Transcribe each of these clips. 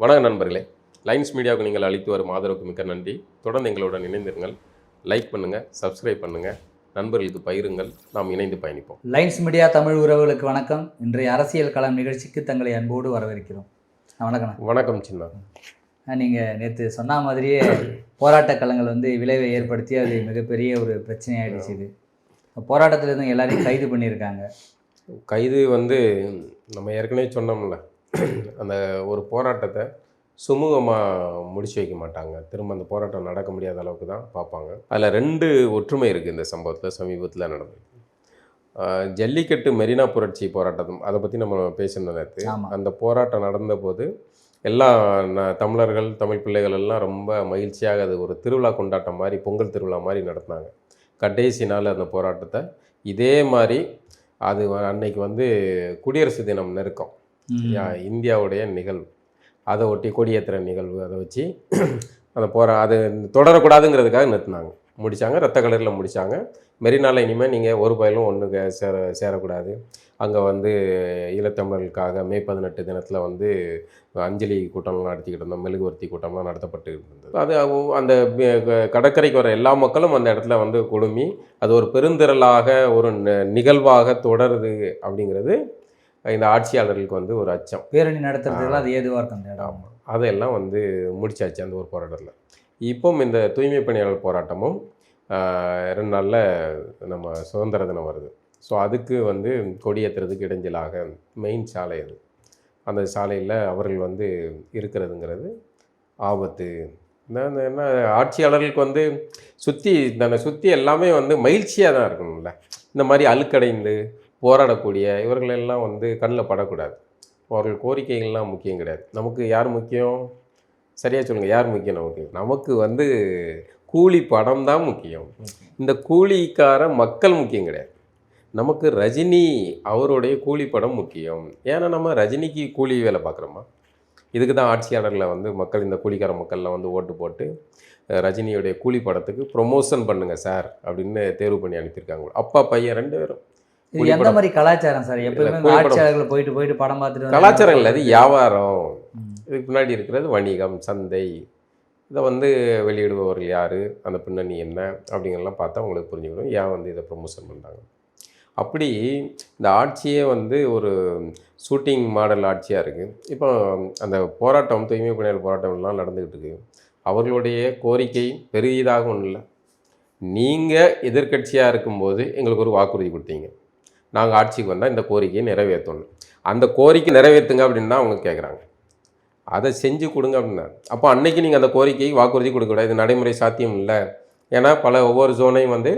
வணக்கம் நண்பர்களே. லைன்ஸ் மீடியாவுக்கு நீங்கள் அளித்து வரும் ஆதரவுக்கு மிக்க நன்றி. தொடர்ந்து எங்களுடன் இணைந்திருங்கள். லைக் பண்ணுங்கள் சப்ஸ்கிரைப் பண்ணுங்கள் நண்பர்களுக்கு பகிருங்கள். நாம் இணைந்து பயணிப்போம். லைன்ஸ் மீடியா தமிழ் உறவுகளுக்கு வணக்கம். இன்றைய அரசியல் களம் நிகழ்ச்சிக்கு தங்களை அன்போடு வரவேற்கிறோம். ஆ, வணக்கண்ணா வணக்கம் சின்ன. நீங்கள் நேற்று சொன்ன மாதிரியே போராட்ட களங்கள் வந்து விளைவை ஏற்படுத்தி அது மிகப்பெரிய ஒரு பிரச்சனையாயிடுச்சு இது. போராட்டத்தில் இருந்து எல்லாரையும் கைது பண்ணியிருக்காங்க. கைது வந்து நம்ம ஏற்கனவே சொன்னோம்ல. அந்த ஒரு போராட்டத்தை சுமூகமாக முடிச்சு வைக்க மாட்டாங்க. திரும்ப அந்த போராட்டம் நடக்க முடியாத அளவுக்கு தான் பார்ப்பாங்க. அதில் ரெண்டு ஒற்றுமை இருக்குது இந்த சம்பவத்தில் சமீபத்தில் நடந்தது. ஜல்லிக்கட்டு மெரினா புரட்சி போராட்டம் அதை பற்றி நம்ம பேசணும் நேற்று அந்த போராட்டம் நடந்தபோது எல்லா ந- தமிழர்கள் தமிழ் பிள்ளைகள் எல்லாம் ரொம்ப மகிழ்ச்சியாக அது ஒரு திருவிழா கொண்டாட்டம் மாதிரி பொங்கல் திருவிழா மாதிரி நடத்தினாங்க. கடைசி நாள் அந்த போராட்டத்தை. இதே மாதிரி அது அன்னைக்கு வந்து குடியரசு தினம் நெருக்கம். இந்தியாவுடைய நிகழ்வு. அதை ஒட்டி கொடியேற்றுற நிகழ்வு அதை வச்சு அந்த போகிற அது தொடரக்கூடாதுங்கிறதுக்காக நிறுத்தினாங்க. முடித்தாங்க ரத்த கலரில் முடித்தாங்க மெரினால இனிமேல் நீங்கள் ஒரு பயிலும் ஒன்று சேர சேரக்கூடாது. அங்கே வந்து ஈழத்தமிழர்களுக்காக மே பதினெட்டு தினத்தில் வந்து அஞ்சலி கூட்டம்லாம் நடத்திக்கிட்டு இருந்தோம். மெழுகுவர்த்தி கூட்டம்லாம் நடத்தப்பட்டு இருந்தது. அது அந்த க- கடற்கரைக்கு வர எல்லா மக்களும் அந்த இடத்துல வந்து குழுமி அது ஒரு பெருந்திரளாக ஒரு நிகழ்வாக தொடருது அப்படிங்கிறது இந்த ஆட்சியாளர்களுக்கு வந்து ஒரு அச்சம். பேரணி நடத்துறதுக்கெல்லாம் அது ஏதுவாக இருக்கும் அந்த இடம்? ஆமாம் அதையெல்லாம் வந்து முடிச்சாச்சு அந்த ஒரு போராட்டத்தில். இப்போவும் இந்த தூய்மை பணியாளர் போராட்டமும் ரெண்டு நாளில் நம்ம சுதந்திர தினம் வருது. ஸோ அதுக்கு வந்து கொடியேற்றுறதுக்கு இடைஞ்சலாக மெயின் சாலை அது. அந்த சாலையில் அவர்கள் வந்து இருக்கிறதுங்கிறது ஆபத்து. என்ன ஆட்சியாளர்களுக்கு வந்து சுற்றி தன்னை சுற்றி எல்லாமே வந்து மகிழ்ச்சியாக தான் இருக்கணும்ல. இந்த மாதிரி அழுக்கடைந்து போராடக்கூடிய இவர்களெல்லாம் வந்து கண்ணில் படக்கூடாது. அவர்கள் கோரிக்கைகள்லாம் முக்கியம் கிடையாது. நமக்கு யார் முக்கியம்? சரியாக சொல்லுங்கள் யார் முக்கியம் நமக்கு? நமக்கு வந்து கூலி படம் தான் முக்கியம். இந்த கூலிக்கார மக்கள் முக்கியம் கிடையாது. நமக்கு ரஜினி அவருடைய கூலி படம் முக்கியம். ஏன்னா நம்ம ரஜினிக்கு கூலி வேலை பார்க்குறோமா? இதுக்கு தான் ஆட்சியாளர்களை வந்து மக்கள் இந்த கூலிக்கார மக்கள்லாம் வந்து ஓட்டு போட்டு ரஜினியுடைய கூலி படத்துக்கு ப்ரொமோஷன் பண்ணுங்கள் சார் அப்படின்னு தேர்வு பண்ணி அனுப்பியிருக்காங்க. அப்பா பையன் ரெண்டு பேரும். இது எந்த. மாதிரி கலாச்சாரம் சார்? எப்பவுமே. ஆட்சியாளர்கள் போயிட்டு போயிட்டு படம் பார்த்துட்டு கலாச்சாரம் இல்லை அது வியாபாரம். இதுக்கு முன்னாடி இருக்கிறது வணிகம் சந்தை. இதை வந்து வெளியிடுபவர்கள் யார்? அந்த பின்னணி என்ன? அப்படிங்கிறலாம் பார்த்தா உங்களுக்கு புரிஞ்சுக்கணும் ஏன் வந்து இதை ப்ரொமோஷன் பண்ணுறாங்க அப்படி இந்த ஆட்சியே வந்து ஒரு ஷூட்டிங் மாடல் ஆட்சியாக இருக்குது இப்போ அந்த போராட்டம் தூய்மை பணியாளர் போராட்டம்லாம் நடந்துக்கிட்டு இருக்கு. அவர்களுடைய கோரிக்கை பெரியதாக ஒன்றும் இல்லை நீங்கள் எதிர்க்கட்சியாக இருக்கும்போது எங்களுக்கு ஒரு வாக்குறுதி கொடுத்தீங்க. நாங்கள் ஆட்சிக்கு வந்தால் இந்த கோரிக்கையை நிறைவேற்றணும். அந்த கோரிக்கை நிறைவேற்றுங்க அப்படின்னு தான் அவங்க கேட்குறாங்க அதை செஞ்சு கொடுங்க அப்படின்னா அப்போ அன்னைக்கு நீங்கள் அந்த கோரிக்கையை வாக்குறுதி கொடுக்கக்கூடாது இது நடைமுறை சாத்தியம் இல்லை. ஏன்னா பல ஒவ்வொரு ஜோனையும் வந்து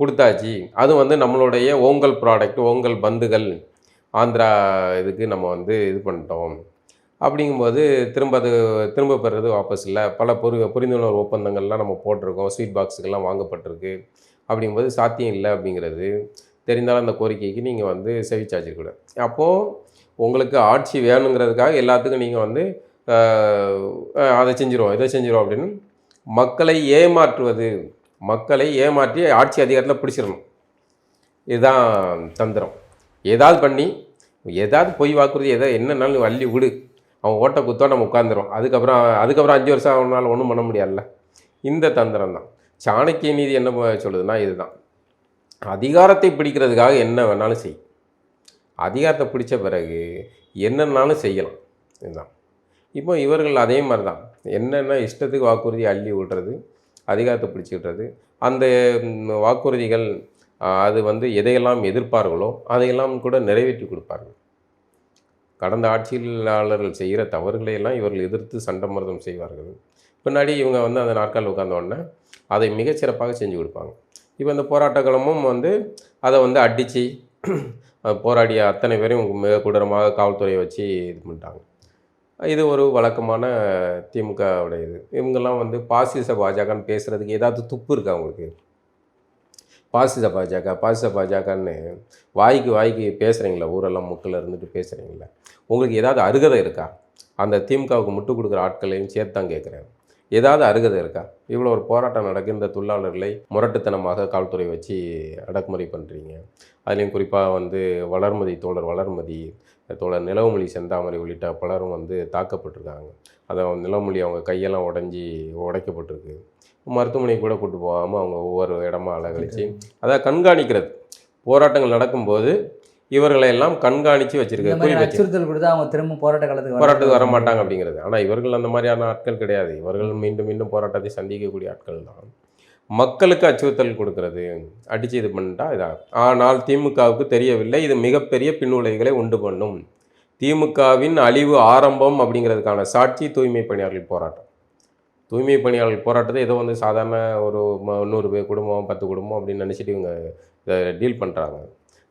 கொடுத்தாச்சு. அது வந்து நம்மளுடைய ஓங்கல் ப்ராடக்ட் ஓங்கல் பந்துகள் ஆந்திரா இதுக்கு நம்ம வந்து இது பண்ணிட்டோம். அப்படிங்கும்போது திரும்ப அது திரும்ப பெறுறது வாபஸ் இல்லை. பல புரி புரிந்துணர்வு ஒப்பந்தங்கள்லாம் நம்ம போட்டிருக்கோம். ஸ்வீட் பாக்ஸுக்கெல்லாம் வாங்கப்பட்டிருக்கு. அப்படிங்கும்போது சாத்தியம் இல்லை அப்படிங்கிறது. தெரிந்தாலும் அந்த கோரிக்கைக்கு நீங்கள் வந்து செவிச்சாச்சிருக்கூடாது அப்போது உங்களுக்கு ஆட்சி வேணுங்கிறதுக்காக எல்லாத்துக்கும் நீங்கள் வந்து அதை செஞ்சிருவோம் இதை செஞ்சிருவோம் அப்படின்னு மக்களை ஏமாற்றுவது மக்களை ஏமாற்றி ஆட்சி அதிகாரத்தில் பிடிச்சிடணும். இதுதான் தந்திரம். ஏதாவது பண்ணி ஏதாவது பொய் வாக்குறுதி எதாவது என்னன்னாலும் அள்ளி விடு. அவன் ஓட்ட குத்தோ நம்ம உட்காந்துரும் அதுக்கப்புறம் அதுக்கப்புறம் அஞ்சு வருஷம் அவனால் ஒன்றும் பண்ண முடியாதுல்ல. இந்த தந்திரம் தான். சாணக்கிய நீதி என்ன சொல்லுதுன்னா இதுதான். அதிகாரத்தை பிடிக்கிறதுக்காக என்ன வேணாலும் செய். அதிகாரத்தை பிடிச்ச பிறகு என்னென்னாலும் செய்யலாம். இதுதான். இப்போ இவர்கள் அதே மாதிரி தான் என்னென்ன இஷ்டத்துக்கு வாக்குறுதி அள்ளி விடுறது அதிகாரத்தை பிடிச்சிக்கிட்டது அந்த வாக்குறுதிகள் அது வந்து எதையெல்லாம் எதிர்ப்பார்களோ அதையெல்லாம் கூட நிறைவேற்றி கொடுப்பார்கள். கடந்த ஆட்சியாளர்கள் செய்கிற தவறுகளை எல்லாம் இவர்கள் எதிர்த்து சண்டமர்தம் செய்வார்கள். பின்னாடி இவங்க வந்து அந்த நாட்கால் உட்கார்ந்த உடனே அதை மிகச்சிறப்பாக செஞ்சு கொடுப்பாங்க. இப்போ இந்த போராட்டக்களமும் வந்து அதை வந்து அடித்து போராடிய அத்தனை பேரையும் மிக கொடூரமாக காவல்துறையை வச்சு இது பண்ணிட்டாங்க. இது ஒரு வழக்கமான திமுகவுடைய இது இவங்கெல்லாம் வந்து பாசிச பாஜகன்னு பேசுகிறதுக்கு ஏதாவது துப்பு இருக்கா அவங்களுக்கு பாசிச பாஜக பாசிச பாஜகன்னு வாய்க்கு வாய்க்கு பேசுகிறீங்களா ஊரெல்லாம் முக்கில் இருந்துட்டு பேசுகிறீங்களா உங்களுக்கு ஏதாவது அருகதை இருக்கா? அந்த திமுகவுக்கு முட்டு கொடுக்குற ஆட்களையும் சேர்த்து தான் கேட்குறேன் ஏதாவது அருகதை இருக்கா? இவ்வளோ ஒரு போராட்டம் நடக்கு இந்த தொழிலாளர்களை முரட்டுத்தனமாக காவல்துறை வச்சு அடக்குமுறை பண்ணுறீங்க அதுலேயும் குறிப்பாக வந்து வளர்மதி தோழர் வளர்மதி தோழர் நிலவுமொழி செந்தாமரை உள்ளிட்ட பலரும் வந்து தாக்கப்பட்டிருக்காங்க. அதை நிலவுமொழி அவங்க கையெல்லாம் உடஞ்சி உடைக்கப்பட்டிருக்கு. மருத்துவமனைக்கு கூட கூட்டு போகாமல் அவங்க ஒவ்வொரு இடமா அலகழிச்சு அதாவது கண்காணிக்கிறது. போராட்டங்கள் நடக்கும்போது இவர்களை எல்லாம் கண்காணித்து இந்த வச்சிருக்க மாதிரி குறி வச்சு அச்சுறுத்தல் கொடுத்தா அவங்க திரும்ப போராட்ட காலத்துக்கு போராட்டத்துக்கு வர மாட்டாங்க அப்படிங்கிறது. ஆனால் இவர்கள் அந்த மாதிரியான ஆட்கள் கிடையாது. இவர்கள் மீண்டும் மீண்டும் போராட்டத்தை சந்திக்கக்கூடிய ஆட்கள் தான். மக்களுக்கு அச்சுறுத்தல் கொடுக்கிறது அடித்து இது பண்ணிட்டா இதாக ஆனால் திமுகவுக்கு தெரியவில்லை. இது மிகப்பெரிய பின்விளைவுகளை உண்டு பண்ணும். திமுகவின் அழிவு ஆரம்பம் அப்படிங்கிறதுக்கான சாட்சி தூய்மை பணியாளர்கள் போராட்டம். தூய்மை பணியாளர்கள் போராட்டத்தை ஏதோ வந்து சாதாரண ஒரு நூறு பேர் குடும்பம் பத்து குடும்பம் அப்படின்னு நினச்சிட்டு இவங்க இதை டீல் பண்ணுறாங்க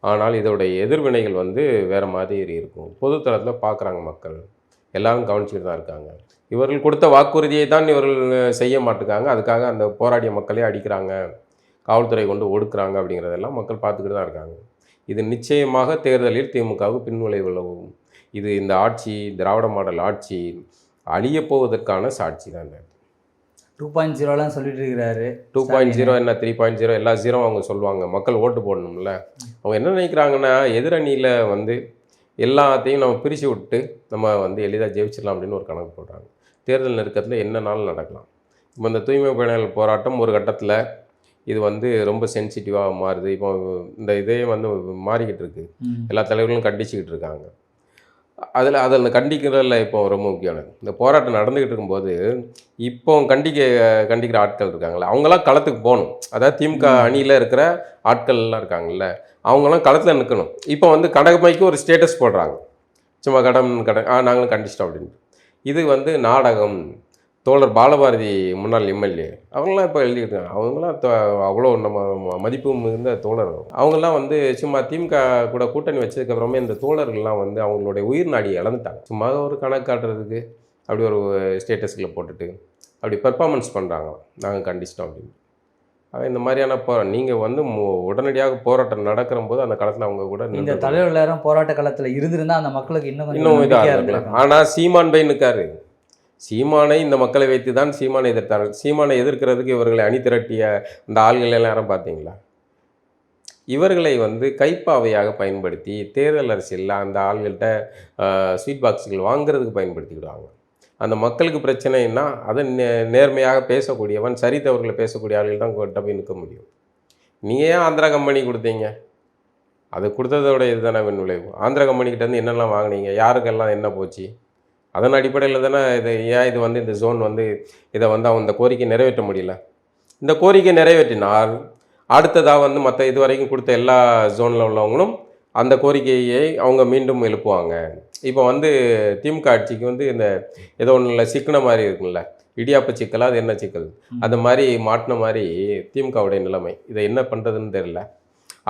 ஆனால் இதோடைய எதிர்வினைகள் வந்து வேறு மாதிரி இருக்கும். பொதுத்தளத்தில் பார்க்குறாங்க மக்கள். எல்லாரும் கவனிச்சுட்டு தான் இருக்காங்க. இவர்கள் கொடுத்த வாக்குறுதியை தான் இவர்கள் செய்ய மாட்டுக்காங்க. அதுக்காக அந்த போராடிய மக்களே அடிக்கிறாங்க. காவல்துறை கொண்டு ஒடுக்குறாங்க அப்படிங்கிறதெல்லாம் மக்கள் பார்த்துக்கிட்டு தான் இருக்காங்க. இது நிச்சயமாக தேர்தலில் திமுகவுக்கு பின்விளைவு விளைவும் இது இந்த ஆட்சி திராவிட மாடல் ஆட்சி அழியப் போவதற்கான சாட்சி தான் டூ பாயிண்ட் ஜீரோலாம் சொல்லிட்டு இருக்கிறாரு டூ பாயிண்ட் ஜீரோ என்ன? த்ரீ பாயிண்ட் ஜீரோ எல்லா ஜீரோ அவங்க சொல்லுவாங்க. மக்கள் ஓட்டு போடணும்ல. அவங்க என்ன நினைக்கிறாங்கன்னா எதிரணியில் வந்து எல்லாத்தையும் நம்ம பிரித்து விட்டு நம்ம வந்து எளிதாக ஜெயிச்சிடலாம் அப்படின்னு ஒரு கணக்கு போடுறாங்க. தேர்தல் நெருக்கத்தில் என்னனாலும் நடக்கலாம்? இப்போ இந்த தூய்மை பணியாளர் போராட்டம் ஒரு கட்டத்தில் இது வந்து ரொம்ப சென்சிட்டிவாக மாறுது. இப்போ இந்த இதே வந்து மாறிக்கிட்டு இருக்கு. ம். எல்லா தலைவர்களும் கண்டிச்சுக்கிட்டு இருக்காங்க. அதில் அதில் கண்டிக்கிறதுல இப்போ ரொம்ப முக்கியமானது. இந்த போராட்டம் நடந்துக்கிட்டு இருக்கும்போது இப்போ கண்டிக்க கண்டிக்கிற ஆட்கள் இருக்காங்கல்ல அவங்களாம் களத்துக்கு போகணும். அதாவது திமுக அணியில் இருக்கிற ஆட்கள்லாம் இருக்காங்கல்ல அவங்களாம் களத்தில் நிற்கணும் இப்போ வந்து கடமைக்கு ஒரு ஸ்டேட்டஸ் போடுறாங்க. சும்மா கடம் கட ஆ நாங்களும் கண்டிச்சிட்டோம் அப்படின்னு இது வந்து நாடகம் தோழர் பாலபாரதி முன்னாள் எம்எல்ஏ அவங்களாம் இப்போ எழுதியிருக்காங்க அவங்களாம் அவ்வளோ நம்ம மதிப்பு மிகுந்த தோழர் அவங்கெல்லாம் வந்து சும்மா திமுக கூட கூட்டணி வச்சதுக்கப்புறமே இந்த தோழர்கள்லாம் வந்து அவங்களுடைய உயிர் நாடியை இழந்துட்டாங்க. சும்மா ஒரு கணக்கு காட்டுறதுக்கு அப்படி ஒரு ஸ்டேட்டஸில் போட்டுட்டு அப்படி பெர்ஃபார்மன்ஸ் பண்ணுறாங்க நாங்கள் கண்டிச்சிட்டோம் அப்படின்னு. இந்த மாதிரியான போ நீங்கள் வந்து உடனடியாக போராட்டம் நடக்கிற போது அந்த காலத்தில் அவங்க கூட இந்த தலைவர் போராட்ட காலத்துல இருந்திருந்தா அந்த மக்களுக்கு இன்னும் இன்னும் இதாக. ஆனால் சீமான் பை நிற்காரு சீமானை இந்த மக்களை வைத்து தான் சீமானை எதிர்த்தார்கள். சீமானை எதிர்க்கிறதுக்கு இவர்களை அணி திரட்டிய அந்த ஆள்கள் எல்லாம் யாரும் பார்த்தீங்களா? இவர்களை வந்து கைப்பாவையாக பயன்படுத்தி தேர்தல் அரசியலில் அந்த ஆள்கள்கிட்ட ஸ்வீட் பாக்ஸுகள் வாங்குறதுக்கு பயன்படுத்திக்கிடுவாங்க. அந்த மக்களுக்கு பிரச்சனைன்னா அதை நே நேர்மையாக பேசக்கூடியவன் சரி தவறுகளை பேசக்கூடிய ஆள்கள் தான் கிட்ட போய் நிற்க முடியும். நீங்கள் ஏன் ஆந்திரா கம்பெனி கொடுத்தீங்க? அது கொடுத்ததோட இதுதானே வின் விளைவு ஆந்திரா கம்பெனிக்கிட்டேருந்து என்னெல்லாம் வாங்குனீங்க? யாருக்கெல்லாம் என்ன போச்சு? அதன் அடிப்படையில் தானே இது ஏன் இது வந்து இந்த ஜோன் வந்து இதை வந்து அவன் இந்த கோரிக்கை நிறைவேற்ற முடியல? இந்த கோரிக்கை நிறைவேற்றினால் அடுத்ததாக வந்து மற்ற இது வரைக்கும் கொடுத்த எல்லா ஜோனில் உள்ளவங்களும் அந்த கோரிக்கையை அவங்க மீண்டும் எழுப்புவாங்க. இப்போ வந்து திமுக ஆட்சிக்கு வந்து இந்த ஏதோ ஒன்றுல சிக்கன மாதிரி இருக்குல்ல இடியாப்ப சிக்கலா அது என்ன சிக்கல்? அந்த மாதிரி மாட்டின மாதிரி திமுகவுடைய நிலைமை. இதை என்ன பண்ணுறதுன்னு தெரியல.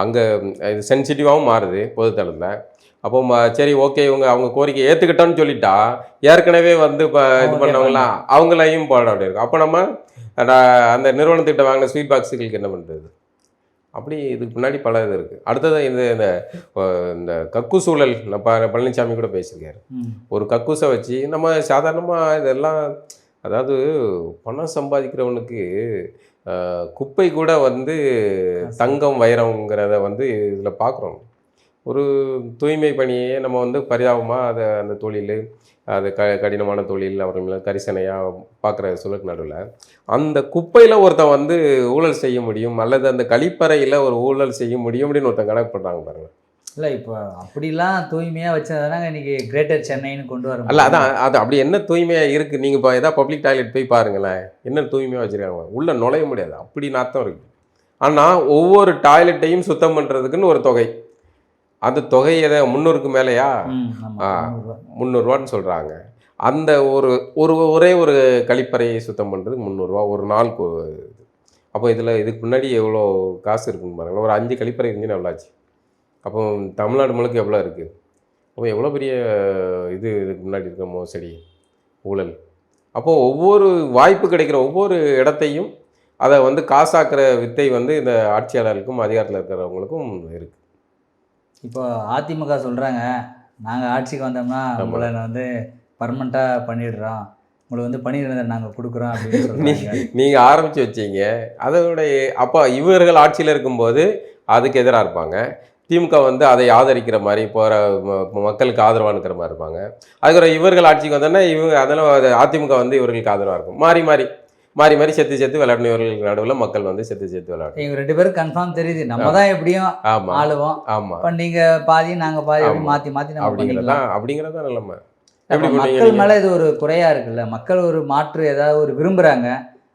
அங்கே இது சென்சிட்டிவாகவும் மாறுது பொதுத்தளத்தில். அப்போ சரி ஓகே இவங்க அவங்க கோரிக்கை ஏற்றுக்கிட்டோன்னு சொல்லிட்டா ஏற்கனவே வந்து இப்போ இது பண்ணவங்களாம் அவங்களையும் போட அப்படி இருக்கும் அப்போ நம்ம அந்த நிறுவனத்துக்கிட்ட வாங்கின ஸ்வீட் பாக்ஸுகளுக்கு என்ன பண்ணுறது அப்படி இதுக்கு முன்னாடி பல இது இருக்குது அடுத்தது இந்த இந்த இந்த கக்கு சூழல் ப- பழனிசாமி கூட பேசியிருக்காரு. ஒரு கக்கூசை வச்சு நம்ம சாதாரணமாக இதெல்லாம் அதாவது பணம் சம்பாதிக்கிறவனுக்கு குப்பை கூட வந்து தங்கம் வைரம்ங்கிறத வந்து இதில் பார்க்குறோம் ஒரு தூய்மை பணியே நம்ம வந்து பரிதாபமாக அதை அந்த தொழில் அது க கடினமான தொழில் அவர்கள் மேலே கரிசனையாக பார்க்குற சூழலுக்கு நடுவில் அந்த குப்பையில் ஒருத்தன் வந்து ஊழல் செய்ய முடியும் அல்லது அந்த கழிப்பறையில் ஒரு ஊழல் செய்ய முடியும் அப்படின்னு ஒருத்தன் கணக்கு பண்ணுறாங்க பாருங்க. இல்ல இப்போ அப்படிலாம் தூய்மையா வச்சதானாங்க இன்னைக்கு கிரேட்டர் சென்னைன்னு கொண்டு வர அல்ல அதான் அது அப்படி என்ன தூய்மையாக இருக்குது நீங்கள் இப்போ ஏதாவது பப்ளிக் டாய்லெட் போய் பாருங்களேன் என்ன தூய்மையாக வச்சுருக்காங்க? உள்ளே நுழைய முடியாது அப்படி நாத்தம் இருக்குது ஆனால் ஒவ்வொரு டாய்லெட்டையும் சுத்தம் பண்ணுறதுக்குன்னு ஒரு தொகை. அந்த தொகை எதை முந்நூறுக்கு மேலேயா. முந்நூறுரூவான்னு சொல்கிறாங்க அந்த ஒரு ஒரு ஒரே ஒரு கழிப்பறையை சுத்தம் பண்ணுறதுக்கு முந்நூறுரூவா ஒரு நாள் அப்போ இதில் இதுக்கு முன்னாடி எவ்வளோ காசு இருக்குன்னு பாருங்கள் ஒரு அஞ்சு கழிப்பறை இருந்துச்சுன்னா எவ்வளோ ஆச்சு? அப்போ தமிழ்நாடு முழுக்க எவ்வளோ இருக்குது அப்போ எவ்வளோ பெரிய இது இதுக்கு முன்னாடி இருக்க மோசடி ஊழல்? அப்போது ஒவ்வொரு வாய்ப்பு கிடைக்கிற ஒவ்வொரு இடத்தையும் அதை வந்து காசாக்குற வித்தை வந்து இந்த ஆட்சியாளர்களுக்கும் அதிகாரத்தில் இருக்கிறவங்களுக்கும் இருக்குது இப்போ அதிமுக சொல்றாங்க நாங்க ஆட்சிக்கு வந்தோம்னா. உங்களை வந்து பர்மனெண்ட்டாக பண்ணிடுறோம். உங்களுக்கு வந்து பணி நிரந்தரம் நாங்கள் கொடுக்குறோம் அப்படின்னு சொல்றாங்க. நீங்கள் ஆரம்பித்து வச்சீங்க. அதோடைய அப்போ இவர்கள் ஆட்சியில் இருக்கும்போது அதுக்கு எதிராக இருப்பாங்க. திமுக வந்து அதை ஆதரிக்கிற மாதிரி போகிற மக்களுக்கு ஆதரவாக இருக்கிற மாதிரி இருப்பாங்க. அதுக்கப்புறம் இவர்கள் ஆட்சிக்கு வந்தோன்னா இவங்க அதெல்லாம் அது அதிமுக வந்து இவர்களுக்கு ஆதரவாக இருக்கும். மாறி மாறி. மாறி மாறி செத்து செத்து விளையாடணும் இவர்களுக்கு நடுவில் மக்கள் வந்து செத்து செத்து விளையாடணும் எங்க ரெண்டு பேரும் கன்ஃபார்ம் தெரியுது. நம்ம தான் எப்படியும் ஆமாம் ஆளுவோம். ஆமாம் இப்போ நீங்க பாதி நாங்க பாதி அப்படி. மாத்தி மாத்தி நம்ம அப்படிங்கிறதான் அப்படிங்கிறதான் நிலைமை. மக்கள்? மேல இது ஒரு குறையா இருக்குல்ல. மக்கள் ஒரு மாற்று ஏதாவது ஒரு விரும்புறாங்க.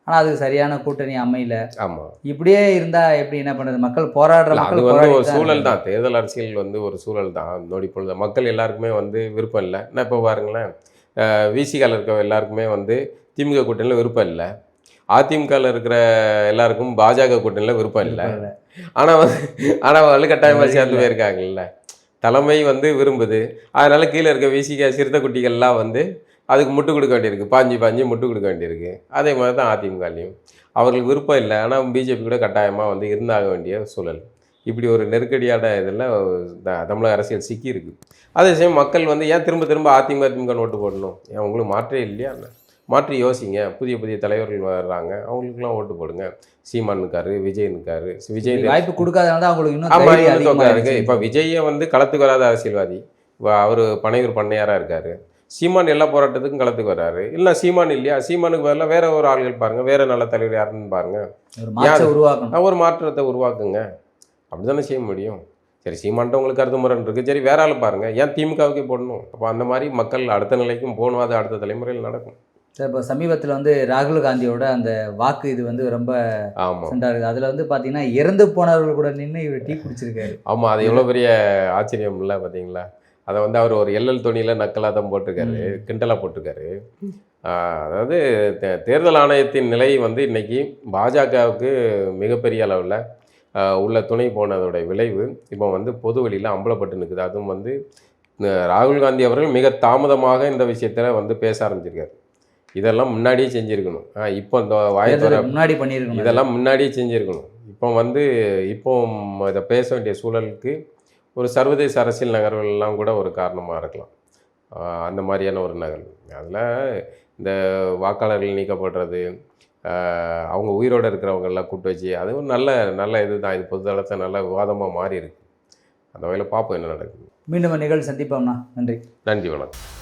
ஆனா அதுக்கு சரியான கூட்டணி அமையல. ஆமாம் இப்படியே இருந்தா எப்படி என்ன பண்றது மக்கள் போராடுற மக்கள் வந்து ஒரு சூழல். தான். தேர்தல் அரசியல் வந்து ஒரு சூழல் தான். நொடி பொழுது மக்கள் எல்லாருக்குமே வந்து விருப்பம் இல்லை. நான் இப்போ பாருங்களேன் விசிகால இருக்க எல்லாருக்குமே வந்து திமுக கூட்டணியில் விருப்பம் இல்லை. அதிமுகவில் இருக்கிற எல்லாருக்கும் பாஜக கூட்டணியில் விருப்பம் இல்லை. ஆனால் வந்து ஆனால் வலுக்கட்டாயமாக. சேர்ந்து போயிருக்காங்கல்ல. தலைமை வந்து விரும்புது. அதனால கீழே இருக்க விசிக சிறுத்தை குட்டிகள்லாம் வந்து அதுக்கு முட்டு கொடுக்க வேண்டியிருக்கு. பாஞ்சு பாஞ்சு முட்டு கொடுக்க வேண்டியிருக்கு. அதே மாதிரி தான் அதிமுகலையும். அவர்களுக்கு விருப்பம் இல்லை. ஆனால் பிஜேபி கூட கட்டாயமாக வந்து இருந்தாக வேண்டிய சூழல். இப்படி ஒரு நெருக்கடியான இதில் த- தமிழக அரசியல் சிக்கி இருக்கு அதே சமயம் மக்கள் வந்து ஏன் திரும்ப திரும்ப அதிமுக அதிமுக ஓட்டு போடணும்? ஏன் உங்களுக்கு மாற்றே இல்லையா என்ன? மாற்றி யோசிங்க. புதிய புதிய தலைவர்கள் வர்றாங்க. அவங்களுக்குலாம் ஓட்டு போடுங்க. சீமான் இருக்காரு விஜய் இருக்காரு விஜய் வாய்ப்பு கொடுக்காதனால தான் அவங்களுக்கு இன்னும் இருக்கு. இப்போ விஜயை வந்து களத்துக்கு வராத அரசியல்வாதி. அவர் பனையூர் பண்ணையாரா இருக்காரு. சீமான் எல்லா போராட்டத்துக்கும் களத்துக்கு வராரு. இல்லை சீமான் இல்லையா? சீமானுக்கு பதிலாக வேற ஒரு ஆள்கள் பாருங்க. வேற நல்ல தலைவர் யாருன்னு பாருங்க. ஒரு மாற்றத்தை உருவாக்குங்க. அப்படிதானே செய்ய முடியும்? சரி சீமான்ட்ட உங்களுக்கு கருத்து முரண் இருக்கு. சரி வேற ஆள் பாருங்க. ஏன் திமுகவுக்கே போடணும்? அப்போ அந்த மாதிரி மக்கள் அடுத்த நிலைக்கும் போகணும். அது அடுத்த தலைமுறையில் நடக்கும். சார் இப்போ சமீபத்தில் வந்து ராகுல் காந்தியோட அந்த வாக்கு இது வந்து ரொம்ப ஆமாம் சென்டா இருக்குது. அதில் வந்து பார்த்தீங்கன்னா இறந்து போனவர்கள் கூட நின்று இவர் டீ குடிச்சிருக்காரு. ஆமாம் அது எவ்வளோ பெரிய ஆச்சரியம் இல்லை பார்த்தீங்களா அதை வந்து அவர் ஒரு எல்எல் துணியில் நக்கலாக தான் போட்டிருக்காரு கிண்டலாக போட்டிருக்காரு. அதாவது தேர்தல் ஆணையத்தின் நிலை வந்து இன்னைக்கு பாஜகவுக்கு மிகப்பெரிய அளவில் உள்ள துணை போனதோட விளைவு இப்போ வந்து பொது வெளியில் அம்பலப்பட்டு நிற்குது அதுவும் வந்து ராகுல் காந்தி அவர்கள் மிக தாமதமாக இந்த விஷயத்தில் வந்து பேச ஆரம்பிச்சிருக்காரு. இதெல்லாம் முன்னாடியே செஞ்சுருக்கணும். ஆஹ் இப்போ இந்த வாயத்தோட முன்னாடி பண்ணியிருக்கணும் இதெல்லாம் முன்னாடியே செஞ்சுருக்கணும். இப்போ வந்து இப்போ இதை பேச வேண்டிய சூழலுக்கு ஒரு சர்வதேச அரசியல் நகர்வுகள்லாம் கூட ஒரு காரணமாக இருக்கலாம். அந்த மாதிரியான ஒரு நகர்வு. அதில் இந்த வாக்காளர்கள் நீக்கப்படுறது அவங்க உயிரோடு இருக்கிறவங்கெல்லாம் கூட்டு வச்சு அது ஒரு நல்ல நல்ல இது தான் இது பொதுதளத்தை நல்ல விவாதமாக மாறி இருக்கு அந்த வகையில் பார்ப்போம் என்ன நடக்குது. மீண்டும் நிகழ்வு சந்திப்போம்ண்ணா. நன்றி. நன்றி வணக்கம்.